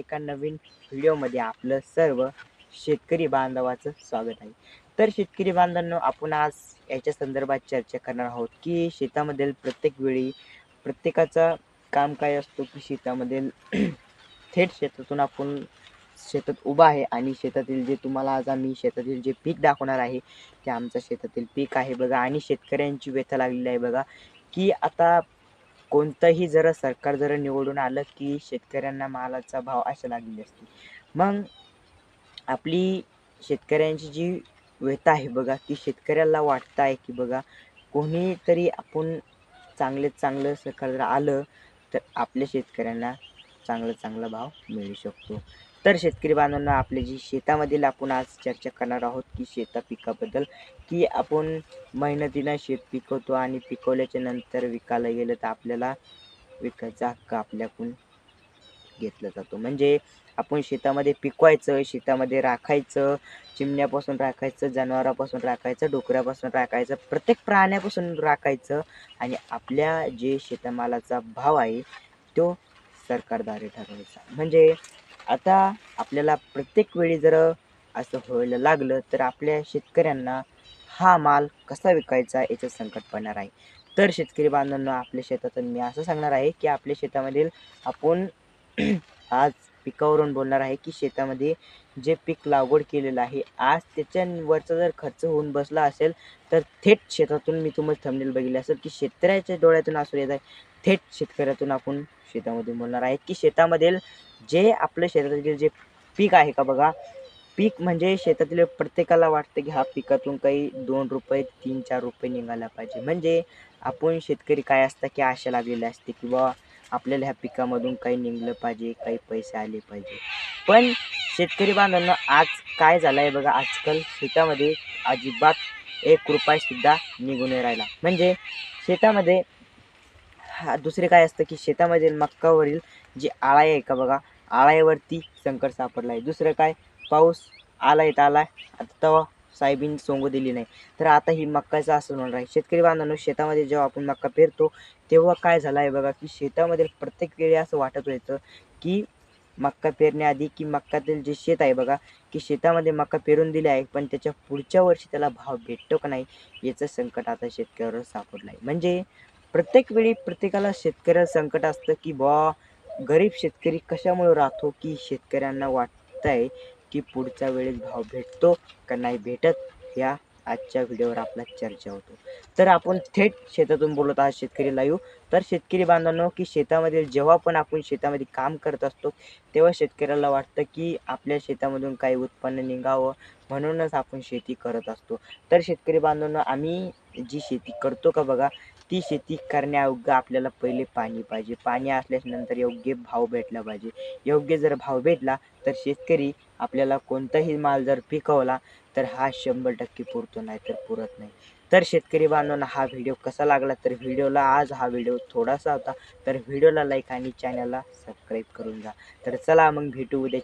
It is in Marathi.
एका नवीन व्हिडिओमध्ये आपलं सर्व शेतकरी बांधवाचं स्वागत आहे. तर शेतकरी बांधवांनो आपण आज याच्या संदर्भात चर्चा करणार आहोत की शेतामधील प्रत्येक वेळी प्रत्येकाचा काम काय असतो की शेतामधील थेट शेतातून आपण शेतात उभा आहे आणि शेतातील जे तुम्हाला आज आम्ही शेतातील जे पीक दाखवणार आहे ते आमचं शेतातील पीक आहे बघा. आणि शेतकऱ्यांची व्यथा लागलेली आहे बघा की आता कोणतंही जरा सरकार जर निवडून आलं की शेतकऱ्यांना मालाचा भाव अशा लागलेली असते मग आपली शेतकऱ्यांची जी व्यथा आहे बघा की शेतकऱ्याला वाटतं आहे की बघा कोणीतरी आपण चांगले चांगलं सरकार जर आलं तर आपल्या शेतकऱ्यांना चांगला चांगला भाव मिळू शकतो. तर शेतकरी बांधवांना आपले जी शेतामधील आपण आज चर्चा करणार आहोत की शेता पिकाबद्दल की आपण मेहनतीनं शेत पिकवतो आणि पिकवल्याच्या नंतर विकायला गेलं तर आपल्याला विकायचा हक्क आपल्याकडून घेतला जातो. म्हणजे आपण शेतामध्ये पिकवायचं शेतामध्ये राखायचं चिमण्यापासून राखायचं जनावरापासून राखायचं डोकऱ्यापासून राखायचं प्रत्येक प्राण्यापासून राखायचं आणि आपल्या जे शेतमालाचा भाव आहे तो सरकारद्वारे ठरवायचा. म्हणजे आता आपल्याला प्रत्येक वेळी जर असं व्हायला लागलं तर आपल्या शेतकऱ्यांना हा माल कसा विकायचा याचं संकट पडणार आहे. तर शेतकरी बांधवांना आपल्या शेतातून मी असं सांगणार आहे की आपल्या शेतामधील आपण आज पिकावरून बोलणार आहे की शेतामध्ये जे पीक लागवड केलेलं आहे आज त्याच्यावरचा जर खर्च होऊन बसला असेल तर थेट शेतातून मी तुम्हाला थंबनेल बघितले असेल की शेतकऱ्याच्या डोळ्यातून असू येत आहे. थेट शेतकऱ्यातून आपण शेतामध्ये बोलणार आहे की शेतामधील जे आपल्या शेतातील जे पीक आहे का बघा पीक म्हणजे शेतातील प्रत्येकाला वाटतं की हा पिकातून काही दोन रुपये तीन चार रुपये निघायला पाहिजे. म्हणजे आपण शेतकरी काय असतं की आशा लागलेली असते की बा आपल्याला ह्या पिकामधून काही निघलं पाहिजे काही पैसे आले पाहिजे. पण शेतकरी बांधवांना आज काय झालं आहे बघा आजकाल शेतामध्ये अजिबात एक रुपयासुद्धा निघून राहिला. म्हणजे शेतामध्ये हा दुसरे काय असतं की शेतामध्ये मक्कावरील जी आळाई आहे का बघा आळाईवरती संकट सापडला आहे. दुसरं काय? पाऊस आला येत आला आता तेव्हा सायबीन सोंग दिली नाही. तर आता ही मक्काचं असं होणार आहे. शेतकरी बांधवांनो शेतामध्ये जेव्हा आपण मक्का पेरतो तेव्हा काय झालं आहे बघा की शेतामध्ये प्रत्येक वेळी असं वाटत होतं की मक्का पेरण्याआधी की मक्कातील जे शेत आहे बघा की शेतामध्ये मक्का पेरून दिले आहे पण त्याच्या पुढच्या वर्षी त्याला भाव भेटतो का नाही याचं संकट आता शेतकऱ्यावर सापडलं आहे. म्हणजे प्रत्येक वेळी प्रत्येकाला शेतकऱ्याला संकट असतं की बा गरीब शेतकरी कशामुळे राहतो की शेतकऱ्यांना वाटतं आहे की पुढच्या वेळेस भाव भेटतो का नाही भेटत? या आजच्या व्हिडिओवर आपला चर्चा होतो. तर आपण थेट शेतातून बोलत आहात शेतकरी लाईव्ह तर शेतकरी बांधवांनो की शेतामध्ये जेव्हा पण आपण शेतामध्ये काम करत असतो तेव्हा शेतकऱ्याला वाटतं की आपल्या शेतामधून काही उत्पन्न निघावं म्हणूनच आपण शेती करत असतो. तर शेतकरी बांधवांनो आम्ही जी शेती करतो का बघा ती शेती करण्यायोग्य आपल्याला पहिले पाणी पाहिजे. पाणी असल्यानंतर योग्य भाव भेटला पाहिजे. योग्य जर भाव भेटला तर शेतकरी आपल्याला कोणताही माल जर पिकवला तर हा शंभर टक्के पुरतो नाही तर पुरत नाही. तर शेतकरी बांधवांना हा व्हिडिओ कसा लागला तर व्हिडिओला आज हा व्हिडिओ थोडासा होता. तर व्हिडिओला लाईक आणि चॅनलला सबस्क्राईब करून जा तर चला मग भेटू उद्याच्या